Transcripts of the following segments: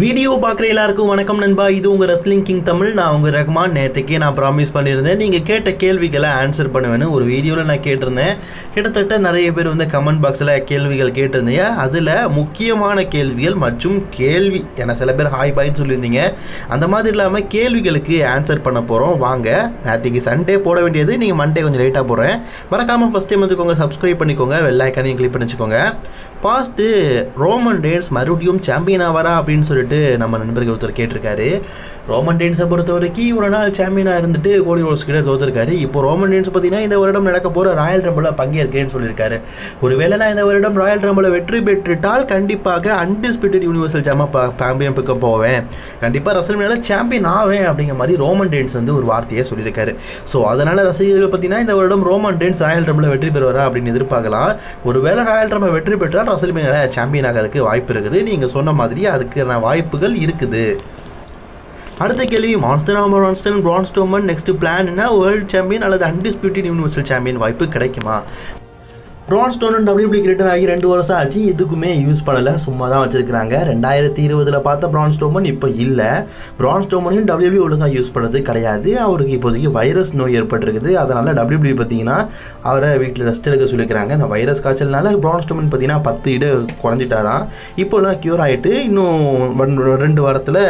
Video பார்க்குற எல்லாருக்கும் வணக்கம் நண்பா. இது உங்கள் ரெஸ்லிங் கிங் தமிழ். நான் உங்கள் ரஹ்மான். நேற்றுக்கே நான் ப்ராமிஸ் பண்ணியிருந்தேன். நீங்கள் கேட்ட கேள்விகளை ஆன்சர் பண்ணுவேன்னு ஒரு வீடியோவில் நான் கேட்டிருந்தேன். கிட்டத்தட்ட நிறைய பேர் வந்து கமெண்ட் பாக்ஸில் கேள்விகள் கேட்டிருந்தீங்க. அதில் முக்கியமான கேள்விகள் மற்றும் கேள்வி ஏன்னா சில பேர் ஹாய் பாய்ன்னு சொல்லியிருந்தீங்க. அந்த மாதிரி இல்லாமல் கேள்விகளுக்கு ஆன்சர் பண்ண போகிறோம் வாங்க நேற்றுக்கு சண்டே போட வேண்டியது. நீங்கள் மண்டே கொஞ்சம் லேட்டாக போடுறேன் மறக்காமல் ஃபஸ்ட் டைம் வந்துக்கோங்க. சப்ஸ்கிரைப் பண்ணிக்கோங்க. வெள்ளாய்க்கானையும் கிளிக் பண்ணி வச்சுக்கோங்க பாஸ்ட்டு ரோமன் டேன்ஸ் மறுபடியும் சாம்பியன் ஆவாரா அப்படின்னு சொல்லிட்டு நம்ம நண்பர்கள் ஒருத்தர் கேட்டிருக்காரு. ரோமன் டேன்ஸை பொறுத்த வரைக்கும் இவ்வளோ நாள் சாம்பியனாக இருந்துட்டு கோடி ரோஸ் கிட்ட தோத்துருக்காரு. இப்போ ரோமன் டேன்ஸ் பார்த்தீங்கன்னா இந்த வருடம் நடக்க போகிற ராயல் ரம்பில் பங்கேற்கேன்னு சொல்லியிருக்காரு. ஒருவேளை நான் இந்த வருடம் ராயல் ரம்பில் வெற்றி பெற்றுட்டால் கண்டிப்பாக அன்டிஸ்பியூட்டட் யூனிவர்சல் சாமா சாம்பியன் பிக்க போவேன். கண்டிப்பாக ரசல்மேல சாம்பியன் ஆவேன் அப்படிங்கிற மாதிரி ரோமன் டேன்ஸ் வந்து ஒரு வார்த்தையை சொல்லியிருக்காரு. ஸோ அதனால் ரசிகர்கள் பார்த்தீங்கன்னா இந்த வருடம் ரோமன் டேன்ஸ் ராயல் ரம்பில் வெற்றி பெறுவாரா அப்படின்னு எதிர்பார்க்கலாம். ஒருவேளை ராயல் ரம்பில் வெற்றி பெற்றால் ரசல்மேல சாம்பியன் ஆகிறதுக்கு வாய்ப்பு இருக்குது. நீங்கள் சொன்ன மாதிரி அதுக்கான வாய்ப்புகள் இருக்குது. அடுத்த கேள்வி monster armour monster Braun Strowman next பிளான்னா world champion அல்லது அன்டிஸ்பியூட்டட் யூனிவர்சல் சாம்பியன் வாய்ப்பு கிடைக்குமா? ப்ரான் ஸ்டோன் டபிள்யூபி கிரியேட்டர் ஆகி ரெண்டு வருஷம் ஆச்சு. எதுக்குமே யூஸ் பண்ணலை. சும்மா தான் வச்சிருக்காங்க ரெண்டாயிரத்தி இருபதில் பார்த்த பிரான் ஸ்டோமன் இப்போ இல்லை. பிரான் ஸ்டோமனையும் டபிள்யூபி ஒழுங்காக யூஸ் பண்ணது கிடையாது. அவருக்கு இப்போதைக்கு வைரஸ் நோய் ஏற்பட்டிருக்குது. அதனால் டபிள்யூபி பார்த்தீங்கன்னா அவரை வீட்டில் ரெஸ்ட் எடுக்க சொல்லிக்கிறாங்க. அந்த வைரஸ் காய்ச்சல்னால பிரான் ஸ்டோமன் பார்த்தீங்கன்னா பத்து இடு குறைஞ்சிட்டாராம். இப்போலாம் க்யூர் ஆகிட்டு இன்னும் ரெண்டு வாரத்தில்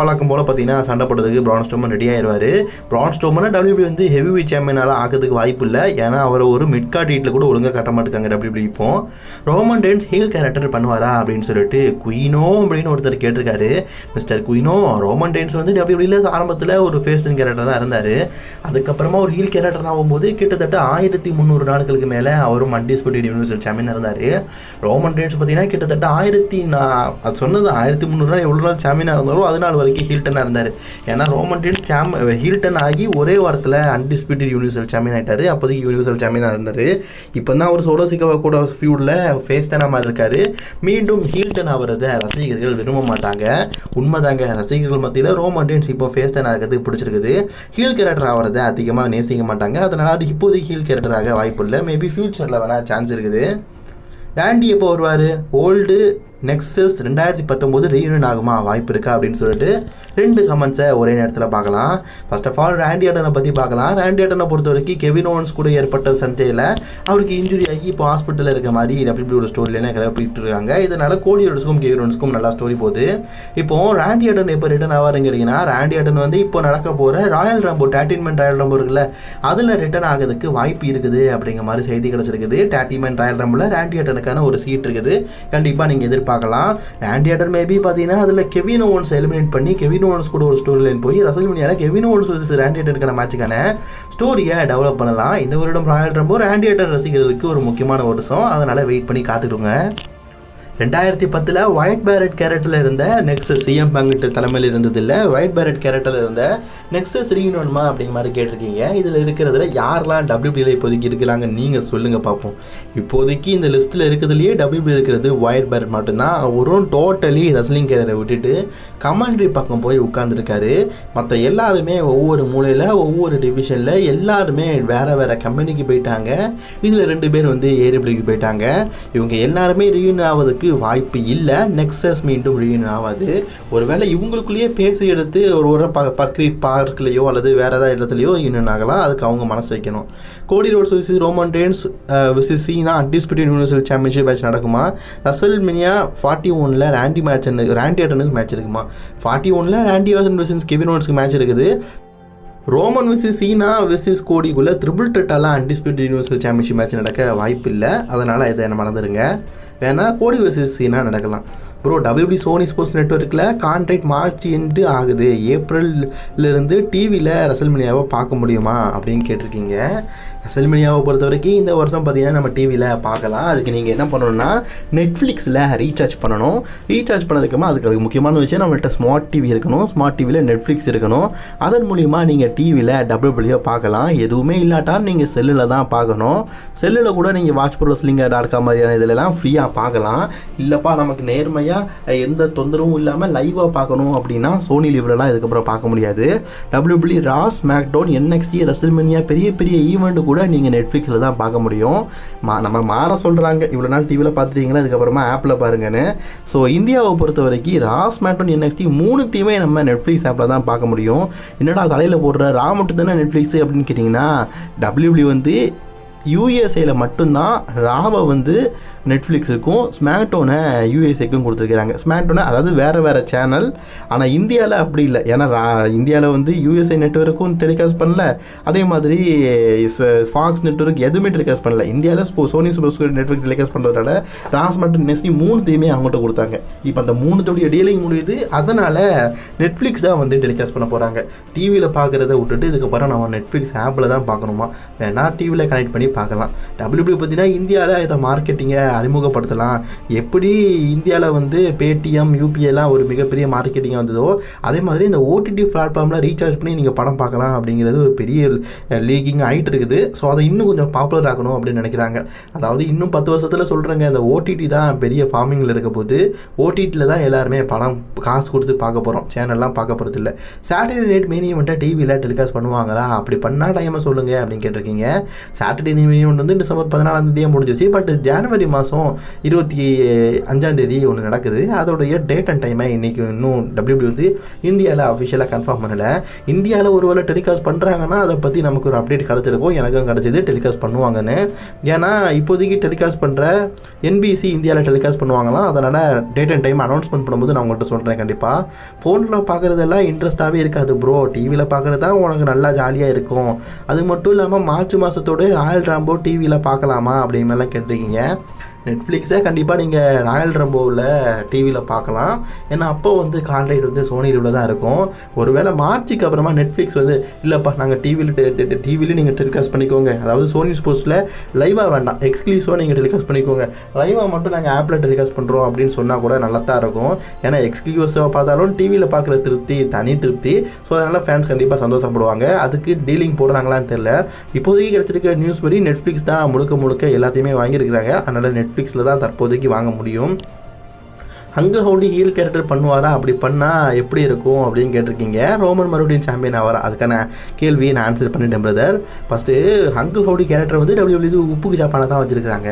பழக்கம் போல் பார்த்தீங்கன்னா சண்டை போடுறதுக்கு பிரான் ஸ்டோமன் ரெடி ஆயிடுவார் பிரான் ஸ்டோமனை டபிள்யூபி வந்து ஹெவி வெயிட் ஆகிறதுக்கு வாய்ப்பு இல்லை. ஏன்னா அவரை ஒரு மிட்கார்ட் ஹீட்டில் கூட ஒழுங்காக காட்ட மாட்டேங்காங்க அப்படி இப்போ. ரோமன் டென்ஸ் ஹீல் கேரக்டர் பண்ணுவாரா அப்படின்னு சொல்லிட்டு குயினோ அப்படின்னு ஒருத்தர் கேட்டிருக்காரு. மிஸ்டர் குயினோ ரோமன் டென்ஸ் வந்து டபிள்யூபியில் ஆரம்பத்தில் ஒரு ஃபேஷன் கேரக்டர் தான் இருந்தார். அதுக்கப்புறமா ஒரு ஹீல் கேரக்டர் ஆகும்போது கிட்டத்தட்ட ஆயிரத்தி முந்நூறு நாட்களுக்கு மேலே அவரும் அன்டிஸ்பியூட்டட் யூனிவர்சல் சாம்பியன் இருந்தார். ரோமன் டேன்ஸ் பார்த்தீங்கன்னா கிட்டத்தட்ட ஆயிரத்தி நான் அது சொன்னது ஆயிரத்தி முந்நூறு நாள் எவ்வளோ நாள் சாம்பியனாக இருந்தாலும் அது நாள் வரைக்கும் ஹீல்டனாக இருந்தார். ஏன்னா ரோமன் டேன்ஸ் சாம் ஹீல்டன் ஆகி ஒரே வாரத்தில் அன்டிஸ்பியூட்டட் யூனிவர்சல் சாம்பியன் ஆகிட்டார் அப்போதைக்கு யூனிவர்சல் சாம்பியனாக இருந்தார். இப்போ தான் அவர் சோலோ சிக்கவா கூட ஃபியூடில் ஃபேஸ் டேனாக மாதிரி இருக்காரு. மீண்டும் ஹீல்டன் ஆகிறத ரசிகர்கள் விரும்ப மாட்டாங்க. உண்மைதாங்க ரசிகர்கள் மத்தியில் ரோமன் இப்போ ஃபேஸ் டன் ஆகிறதுக்கு பிடிச்சிருக்குது. ஹீல் கேரக்டர் ஆகிறத அதிகமாக நேசிக்க மாட்டாங்க. அதனால் அவர் இப்போதைக்கு ஹீல் கேரக்டராக வாய்ப்பு இல்லை. மேபி ஃப்யூச்சரில் வேணால் சான்ஸ் இருக்குது. ராண்டி எப்போ வருவார்? ஓல்டு நெக்ஸஸ் ரெண்டாயிரத்தி பத்தொம்போது ரீயூனியன் ஆகுமா? வாய்ப்பு இருக்கா அப்படின்னு சொல்லிட்டு ரெண்டு கமெண்ட்ஸை ஒரே நேரத்தில் பார்க்கலாம். ஃபர்ஸ்ட் ஆஃப் ஆல் ரேண்டி அட்டனை பற்றி பார்க்கலாம். ரேண்டி அட்டனை பொறுத்த வரைக்கும் கெவின் ஓன்ஸ் கூட ஏற்பட்ட சந்தையில் அவருக்கு இன்ஜுரி ஆகி இப்போ ஹாஸ்பிட்டலில் இருக்க மாதிரி டபிள்யூபியோட ஸ்டோரியில கிளப்பிட்டு இருக்காங்க. இதனால் கோடி ரோட்ஸ்க்கும் கெவின் ஓன்ஸ்க்கும் நல்லா ஸ்டோரி போகுது. இப்போ ரேண்டி அட்டன் எப்போ ரிட்டர்ன் ஆவாருன்னு கேட்டிங்கன்னா ரேண்டி அட்டன் வந்து இப்போ நடக்க போகிற ராயல் ரம்போ டேட்டின்மெண்ட் ராயல் ரம்போ இருக்குல்ல அதில் ரிட்டர்ன் ஆகிறதுக்கு வாய்ப்பு இருக்குது அப்படிங்கிற மாதிரி செய்தி கிடச்சிருக்குது. டேட்டிமெண்ட் ராயல் ரம்பில் ரேண்டி அட்டனுக்கான ஒரு சீட் இருக்குது. கண்டிப்பாக நீங்கள் பார்க்கலாம். ஆண்டி அட்டன் மேபி பார்த்தீங்கன்னா அதில் கெவின் ஓவன்ஸ் எலிமினேட் பண்ணி கெவின் ஓவன்ஸ் கூட ஒரு ஸ்டோரி லைன் போய் ரசல்மனியால கெவின் ஓவன்ஸ் வர்சஸ் ஆண்டி அட்டனுக்கான மேட்சுக்கான ஸ்டோரியை டெவலப் பண்ணலாம். இந்த வருடம் ராயல் ரம்போ ஆண்டி அட்டன் ரசிகர்களுக்கு ஒரு முக்கியமான வருஷம் அதனால் வெயிட் பண்ணி காத்துக்கிடுங்க ரெண்டாயிரத்தி பத்தில் ஒயிட் பேரட் கேரக்டரில் இருந்த நெக்ஸ்ட் சிஎம் பங்கிட்டு தலைமையில் இருந்தது இல்லை ஒயிட் பேரட் கேரக்டரில் இருந்த நெக்ஸ்ட் ரீயூனியன்மா அப்படிங்கிற மாதிரி கேட்டிருக்கீங்க. இதில் இருக்கிறதுல யாரெல்லாம் டபிள்யூபியில் இப்போதைக்கு இருக்கிறாங்க நீங்கள் சொல்லுங்கள் பார்ப்போம் இப்போதைக்கு இந்த லிஸ்ட்டில் இருக்கிறதுலையே டபிள்யூபி இருக்கிறது ஒயிட் பேரட் மட்டும்தான். அவரும் டோட்டலி ரெஸ்லிங் கேரியரை விட்டுட்டு கமாண்ட்ரி பக்கம் போய் உட்காந்துருக்காரு மற்ற எல்லாருமே ஒவ்வொரு மூலையில் ஒவ்வொரு டிவிஷனில் எல்லாருமே வேறு வேறு கம்பெனிக்கு போயிட்டாங்க. இதில் ரெண்டு பேர் வந்து ஏரிபிளிக்கு போயிட்டாங்க. இவங்க எல்லாருமே ரீயூன் ஆவதுக்கு வாய்ப்பு இல்லை. நெக்ஸஸ் மீண்டும் ரீயூன் ஆகாது ஒருவேளை இவங்களுக்குள்ளேயே பேசி எடுத்து ஒரு ஒரு ப பக்ரி பார்க்லேயோ அல்லது வேறு ஏதாவது இடத்துலையோ யூனியன் ஆகலாம். அதுக்கு அவங்க மனசு வைக்கணும். கோடி ரோட்ஸ் விசி Roman dance versus Cena undisputed universal championship match நடக்குமா? ரசல் மினியா ஃபார்ட்டி ஒனில் ரேண்டி மேட்ச் ரேண்டி அட்டனுக்கு மேட்ச் இருக்குமா? ஃபார்ட்டி ஒனில் ரேண்டி வாசன் விசின்ஸ் கெவின் ஓன்ஸ்க்கு மேட்ச் இருக்குது. ரோமன் விசிஸ் சீனா விசிஸ் கோடிக்குள்ளே ட்ரிபிள் ட்ரெட்டாலாம் அன்டிஸ்பியூட் யூனிவர்சல் சாம்பியன்ஷிப் மேட்ச் நடக்க வாய்ப்பு இல்லை அதனால் இதை என்ன மறந்துடுங்க வேணால் கோடி விசிஸ் சீனா நடக்கலாம். ப்ரோ டபிள்யூபி சோனி ஸ்போர்ட்ஸ் நெட்ஒர்க்கில் கான்ட்ராக்ட் மார்ச் எண்டு ஆகுது. ஏப்ரல்லேருந்து டிவியில் ரசல்மினியாவை பார்க்க முடியுமா அப்படின்னு கேட்டிருக்கீங்க. ரசல்மினியாவை பொறுத்த வரைக்கும் இந்த வருஷம் பார்த்தீங்கன்னா நம்ம டிவியில் பார்க்கலாம். அதுக்கு நீங்கள் என்ன பண்ணணும்னா நெட்ஃப்ளிக்ஸில் ரீசார்ஜ் பண்ணணும். ரீசார்ஜ் பண்ணதுக்கப்புறமா அதுக்கு அதுக்கு முக்கியமான விஷயம் நம்மள்கிட்ட ஸ்மார்ட் டிவி இருக்கணும். ஸ்மார்ட் டிவியில் நெட்ஃப்ளிக்ஸ் இருக்கணும். அதன் மூலிமா நீங்கள் டிவியில் டபிள்யூபிள்யூ பார்க்கலாம். எதுவுமே இல்லாட்டால் நீங்கள் செல்லில் தான் பார்க்கணும். செல்லில் கூட நீங்கள் watch bro slinger dot com மாதிரியான இதிலலாம் ஃப்ரீயாக பார்க்கலாம். இல்லைப்பா நமக்கு நேர்மையாக எந்த தொந்தரவும் இல்லாமல் லைவாக பார்க்கணும் அப்படின்னா சோனி லிவ்லலாம் இதுக்கப்புறம் பார்க்க முடியாது. டபிள்யூபிள்யூ ராஸ் மேக்டோன் என்எக்ஸ்டி ரெசல்மெனியா பெரிய பெரிய ஈவெண்ட் கூட நீங்கள் நெட்ஃப்ளிக்ஸில் தான் பார்க்க முடியும். மா நம்ம மாற சொல்கிறாங்க இவ்வளோ நாள் டிவியில் பார்த்துட்டீங்களா? அதுக்கப்புறமா ஆப்பில் பாருங்கன்னு. ஸோ இந்தியாவை பொறுத்த வரைக்கும் ராஸ் மேக்டோன் என்எக்ஸ்டி மூணுத்தையுமே நம்ம நெட்ஃப்ளிக்ஸ் ஆப்பில் தான் பார்க்க முடியும். என்னடா தலையில் போடுற? ரா மட்டும் தானே நெட்ஃப்ளிக்ஸ் அப்படின்னு கேட்டிங்கன்னா டபிள்யூபிள்யூ வந்து யூஎஸ்ஏயில் மட்டும்தான் ராவை வந்து நெட்ஃப்ளிக்ஸுக்கும் ஸ்மாக்டோனை யூஎஸ்ஏக்கும் கொடுத்துருக்குறாங்க. ஸ்மாக்டோனை அதாவது வேறு வேறு சேனல் ஆனால் இந்தியாவில் அப்படி இல்லை. ஏன்னா ரா இந்தியாவில் வந்து யூஎஸ்ஏ நெட்ஒர்க்கும் டெலிகாஸ்ட் பண்ணல. அதே மாதிரி ஃபாக்ஸ் நெட்ஒர்க் எதுவுமே டெலிகாஸ்ட் பண்ணல. இந்தியாவில் ஸ்போ சோனி சூப்பர் நெட்ஒர்க் டெலிகாஸ்ட் பண்ணுறதுனால ராஸ் மட்டும் மூணு தீமே அவங்கள்ட்ட கொடுத்தாங்க. இப்போ அந்த மூணுத்தோடைய டீலிங் முடியுது. அதனால் நெட்ஃப்ளிக்ஸ் தான் வந்து டெலிகாஸ்ட் பண்ண போகிறாங்க டிவியில் பார்க்குறத விட்டுட்டு இதுக்கப்புறம் நம்ம நெட்ஃப்ளிக்ஸ் ஆப்பில் தான் பார்க்கணுமா? வேணால் டிவியில் கனெக்ட் பண்ணி பார்க்கலாம். டபிள்யூபிள்யூ பார்த்தீங்கன்னா இந்தியாவில் இதை மார்க்கெட்டிங்கை அறிமுகப்படுத்தலாம். எப்படி இந்தியாவில் வந்து பேடிஎம் யூபிஐலாம் ஒரு மிகப்பெரிய மார்க்கெட்டிங்காக வந்ததோ அதே மாதிரி இந்த ஓடிடி பிளாட்ஃபார்மில் ரீசார்ஜ் பண்ணி நீங்கள் படம் பார்க்கலாம் அப்படிங்கிறது ஒரு பெரிய லீகிங் ஆகிட்டு இருக்குது. ஸோ அதை இன்னும் கொஞ்சம் பாப்புலர் ஆகணும் அப்படின்னு நினைக்கிறாங்க. அதாவது இன்னும் பத்து வருஷத்தில் சொல்கிறாங்க இந்த ஓடிடி தான் பெரிய ஃபார்மிங்கில் இருக்க போது ஓடிடியில் தான் எல்லாருமே படம் காசு கொடுத்து பார்க்க போகிறோம் சேனல்லாம் பார்க்க போகிறது இல்லை. சாட்டர்டே நைட் மெயின் ஈவெண்ட்டை டிவியில் டெலிகாஸ்ட் பண்ணுவாங்களா? அப்படி பண்ணால் டைமை சொல்லுங்கள் அப்படின்னு கேட்டிருக்கீங்க. சாட்டர்டே ஈவெண்ட் வந்து டிசம்பர் பதினாலாம் தேதியாக முடிஞ்சிச்சு பட் ஜனவரி மாதம் இருபத்தி அஞ்சாம் தேதி ஒன்று நடக்குது. அதோடைய டேட் அண்ட் டைமை இன்றைக்கி இன்னும் டபிள்யூபி வந்து இந்தியாவில் அஃபிஷியலாக கன்ஃபார்ம் பண்ணலை. இந்தியாவில் ஒரு வேளை டெலிகாஸ்ட் பண்ணுறாங்கன்னா அதை பற்றி நமக்கு ஒரு அப்டேட் கிடச்சிருக்கும். எனக்கும் கிடச்சிது டெலிகாஸ்ட் பண்ணுவாங்கன்னு. ஏன்னா இப்போதைக்கு டெலிகாஸ்ட் பண்ணுற என்பிசி இந்தியாவில் டெலிகாஸ்ட் பண்ணுவாங்களாம். அதனால் டேட் அண்ட் டைம் அனௌன்ஸ்மெண்ட் பண்ணும்போது நான் உங்கள்கிட்ட சொல்கிறேன் கண்டிப்பாக ஃபோனில் பார்க்குறதெல்லாம் இன்ட்ரெஸ்ட்டாகவே இருக்காது ப்ரோ டிவியில் பார்க்குறது தான் உனக்கு நல்லா ஜாலியாக இருக்கும். அது மட்டும் இல்லாமல் மார்ச் மாதத்தோட ராயல் ராம்போ டிவியில் பார்க்கலாமா அப்படிமாரிலாம் கேட்டிருக்கீங்க. நெட்ஃப்ளிக்ஸே கண்டிப்பாக நீங்கள் ராயல் ரம்போவில் டிவியில் பார்க்கலாம் ஏன்னா அப்போ வந்து கான்ட்ராக்ட் வந்து சோனியில் தான் இருக்கும். ஒருவேளை மார்ச்சுக்கு அப்புறமா நெட்ஃப்ளிக்ஸ் வந்து இல்லைப்பா நாங்கள் டிவியில் டிவிலையும் நீங்கள் டெலிகாஸ்ட் பண்ணிக்கோங்க. அதாவது சோனி ஸ்போர்ட்ஸில் லைவாக வேண்டாம். எக்ஸ்க்ளூசிவாக நீங்கள் டெலிகாஸ்ட் பண்ணிக்கோங்க. லைவாக மட்டும் நாங்கள் ஆப்பில் டெலிகாஸ்ட் பண்ணுறோம் அப்படின்னு சொன்னால் கூட நல்லா தான் இருக்கும். ஏன்னா எக்ஸ்க்ளூசிவாக பார்த்தாலும் டிவியில் பார்க்குற திருப்தி தனி திருப்தி. ஸோ அதனால் ஃபேன்ஸ் கண்டிப்பாக சந்தோஷப்படுவாங்க. அதுக்கு டீலிங் போடுறாங்களான்னு தெரில இப்போதைக்கு கிடச்சிருக்க நியூஸ் படி நெட்ஃப்ளிக்ஸ் தான் முழுக்க முழுக்க எல்லாத்தையுமே வாங்கியிருக்கிறாங்க. அதனால் நெட் நெட்ஃப்ளிக்ஸில் தான் தற்போதைக்கு வாங்க முடியும். அங்கே ஹோடி ஹீல் கேரக்டர் பண்ணுவாரா? அப்படி பண்ணால் எப்படி இருக்கும் அப்படின்னு கேட்டிருக்கீங்க. ரோமன் மறுபடியும் சாம்பியன் ஆவாரா? அதுக்கான கேள்வியை நான் ஆன்சர் பண்ணிட்டேன் brother first uncle howdy character வந்து டபிள்யூ உப்புக்கு சாப்பானை தான் வச்சுருக்காங்க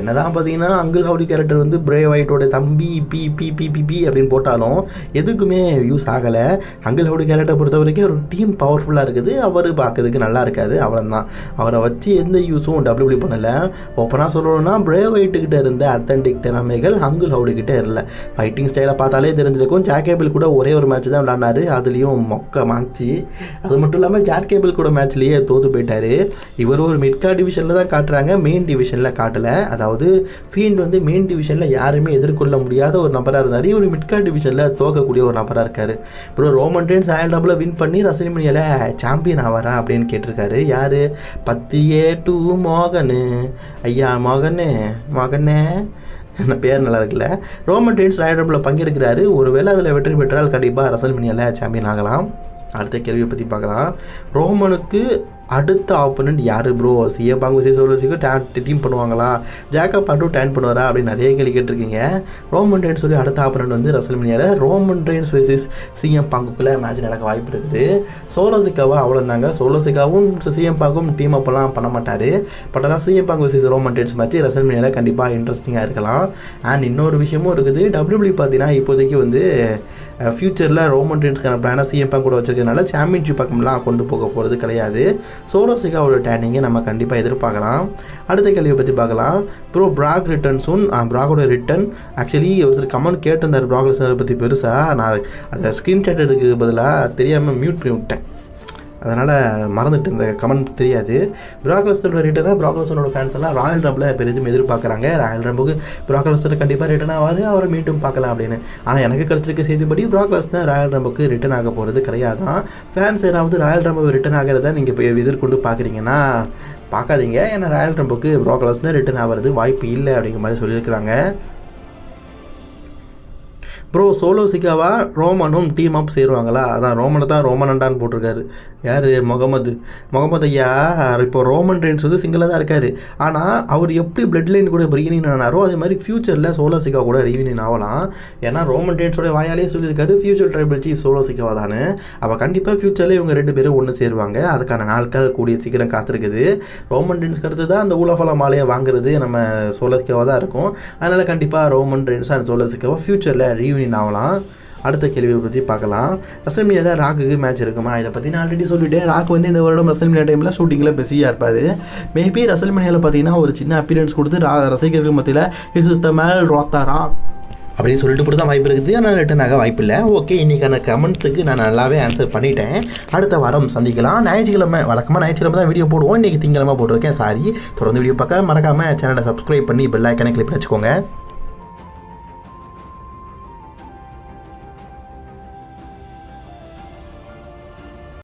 என்ன தான் பார்த்தீங்கன்னா அங்கிள் ஹவுடி கேரக்டர் வந்து பிரே ஒயிட்டோட தம்பி B B B B B அப்படின்னு போட்டாலும் எதுக்குமே யூஸ் ஆகலை. அங்கிள் ஹவுடி கேரக்டர் பொறுத்த வரைக்கும் ஒரு டீம் பவர்ஃபுல்லாக இருக்குது. அவர் பார்க்கறதுக்கு நல்லா இருக்காது. அவ்வளோதான் அவரை வச்சு எந்த யூஸும் டபிள்யூ பண்ணலை. ஓப்பனாக சொல்லணும்னா பிரே ஒயிட்டுக்கிட்ட இருந்த அத்தன்டிக் திறமைகள் அங்கிள் ஹவுடி கிட்ட இல்லை. ஃபைட்டிங் ஸ்டைலை பார்த்தாலே தெரிஞ்சிருக்கும். ஜாக்கேபிள் கூட ஒரே ஒரு மேட்ச் தான் விளாண்டாரு அதுலேயும் மொக்க மாச்சு அது மட்டும் இல்லாமல் ஜாக்கேபிள் கூட மேட்ச்லேயே தோற்று போயிட்டாரு. இவர் ஒரு மிட்கா டிவிஷனில் தான் காட்டுறாங்க. மெயின் டிவிஷனில் காட்டலை. அதாவது ஃபீல்டு வந்து மெயின் டிவிஷனில் யாருமே எதிர்கொள்ள முடியாத ஒரு நபராக இருந்தார். இவர் மிட்கா டிவிஷனில் தோக்கக்கூடிய ஒரு நபராக இருக்கார். அப்புறம் ரோமன் டென்ஸ் ஆயல் டபுளை வின் பண்ணி ரசனிமணியில் சாம்பியன் ஆவாரா அப்படின்னு கேட்டிருக்காரு. யார்? பத்தியே டூ மோகனு. ஐயா மோகனு மோகனே. அந்த பேர் நல்லா இருக்குல்ல. ரோமன் டெயின்ஸ் ராயடம்பில் பங்கேற்கிறாரு. ஒருவேளை அதில் வெற்றி பெற்றால் கண்டிப்பாக ரசல் மினியால் சாம்பியன் ஆகலாம். அடுத்த கேள்வியை பற்றி பார்க்கலாம். ரோமனுக்கு அடுத்த ஆப்போனண்ட் யார் ப்ரோ சிஎம் பாங்கு விசேஷ சோழசிக்கும் டேன் டீம் பண்ணுவாங்களா? ஜேக்கப் பாட்டும் டேன் பண்ணுவாரா? அப்படின்னு நிறைய கேள்வி கேட்டிருக்கீங்க. ரோமன் ரெயின்ஸ் சொல்லி அடுத்த ஆப்போனண்ட் வந்து ரசல் மினியாவில் ரோமன் ரெயின்ஸ் விசேஷ் சிஎம் பாங்குக்குள்ளே மேட்ச் நடக்க வாய்ப்பு இருக்குது. சோலோசிக்காவா அவ்வளோந்தாங்க சோலோசிக்காவும் சிஎம் பாங்கும் டீம் அப்பெல்லாம் பண்ண மாட்டார். பட் ஆனால் சிஎம் பாங்கு விசேஷ் ரோமன் ரெயின்ஸ் மேட்ச் ரசல் மினியாவில் கண்டிப்பாக இன்ட்ரெஸ்டிங்காக இருக்கலாம். அண்ட் இன்னொரு விஷயமும் இருக்குது. டபிள்யூபிள்யூ பார்த்தீங்கன்னா இப்போதைக்கு வந்து ஃப்யூச்சரில் ரோமன் ரெயின்ஸ்க்கான பிளானை சிஎம் பாங்க் கூட வச்சிருக்கனால சாம்பியன்ஷிப் பக்கம்லாம் கொண்டு போக போகிறது கிடையாது. சோலோ சிகாவோட டேனிங்கை நம்ம கண்டிப்பாக எதிர்பார்க்கலாம். அடுத்த கேள்வியை பற்றி பார்க்கலாம். ப்ரோ ப்ராக் ரிட்டர்ன் சூன் ப்ராகோட ரிட்டர்ன் ஆக்சுவலி ஒருத்தர் கமெண்ட் கேட்டிருந்தார் பிராக் லெசனரை பற்றி பெருசாக நான் அதை ஸ்க்ரீன்ஷாட் எடுக்கிறதுக்கு பதிலாக தெரியாமல் மியூட் பண்ணி விட்டேன் அதனால் மறந்துட்டு இந்த கமெண்ட் தெரியாது. பிராக்லஸ்டரோட ரிட்டனாக பிராக்லஸ்டரோட ஃபேன்ஸ் எல்லாம் ராயல் ரம்பில் பெரிதும் எதிர்பார்க்குறாங்க. ராயல் ரம்புக்கு பிராக்லஸ்டர் கண்டிப்பாக ரிட்டன் ஆவார். அவரை மீண்டும் பார்க்கலாம் அப்படின்னு. ஆனால் எனக்கு கிடச்சிருக்க செய்திப்படி பிராக்லஸ்டர் ராயல் ரம்புக்கு ரிட்டர்ன் ஆக போகிறது கிடையாதான். ஃபேன்ஸ் யாராவது ராயல் ரம்பு ரிட்டர்ன் ஆகிறத நீங்கள் இப்போ எதிர்கொண்டு பார்க்குறீங்கன்னா பார்க்காதீங்க. ஏன்னா ராயல் ரம்புக்கு பிராக்லஸ்டர் ரிட்டன் ஆகிறது வாய்ப்பு இல்லை அப்படிங்கிற மாதிரி சொல்லியிருக்கிறாங்க. Bro Solo சிக்காவா? ரோமனும் டீம் அப் சேருவாங்களா? அதான் ரோமனை தான் ரோமன் அண்டான்னு போட்டிருக்காரு. யார்? முகமது. முகமது ஐயா இப்போ ரோமன் ரெயின்ஸ் வந்து சிங்கிளாக தான் இருக்கார். ஆனால் அவர் எப்படி பிளட் லைன் கூட ரீயூனியன் ஆனாரோ அதே மாதிரி ஃப்யூச்சரில் சோலோ சிக்கா கூட ரீயூனியன் ஆகலாம். ஏன்னா ரோமன் ரெயின்ஸோட வாயாலே சொல்லியிருக்காரு future tribal chief Solo Sikoa தானே அப்போ கண்டிப்பாக ஃப்யூச்சரில் இவங்க ரெண்டு பேரும் ஒன்று சேருவாங்க. அதுக்கான நாட்கள் கூடிய சீக்கிரம் காத்திருக்குது. ரோமன் ரெயின்ஸ்க்கு அடுத்து தான் அந்த ஊலஃபல மாலையை வாங்குறது நம்ம சோலோ சிக்காவாக தான் இருக்கும். அதனால் கண்டிப்பாக Roman Reigns and Solo Sikoa ஃப்யூச்சரில் ரீயூனியன் ஆகலாம் அடுத்த கேள்வியை பற்றி பார்க்கலாம். ரசல்மியாவில் ராக்குக்கு மேட்ச் இருக்குமா? இதை பற்றி நான் ஆல்ரெடி சொல்லிவிட்டேன் ராக் வந்து இந்த வருடம் ரசல்மியா டைமில் ஷூட்டிங்கில் பிஸியாக இருப்பார். மேபி ரசல்மியாவில் பார்த்தீங்கன்னா ஒரு சின்ன அப்பியரன்ஸ் கொடுத்து ரா ரசிகர்கள் மத்தியில் இஸ் த மேல் ராக்தா ராக் அப்படின்னு சொல்லிட்டு கூட தான் வாய்ப்பு இருக்குது. ஆனால் ரிட்டன் ஆக வாய்ப்பு இல்லை. ஓகே இன்றைக்கான கமெண்ட்ஸுக்கு நான் நல்லாவே ஆன்சர் பண்ணிட்டேன். அடுத்த வாரம் சந்திக்கலாம். ஞாயிற்றுக்கிழமை வழக்கமாக ஞாயிற்றுக்கிழமை தான் வீடியோ போடுவோம். இன்றைக்கி திங்கிழமை போட்டிருக்கேன். சாரி தொடர்ந்து வீடியோ பார்க்க மறக்காமல் சேனலை சப்ஸ்கிரைப் பண்ணி பெல் ஐக்கனை கிளிக் வச்சுக்கோங்க.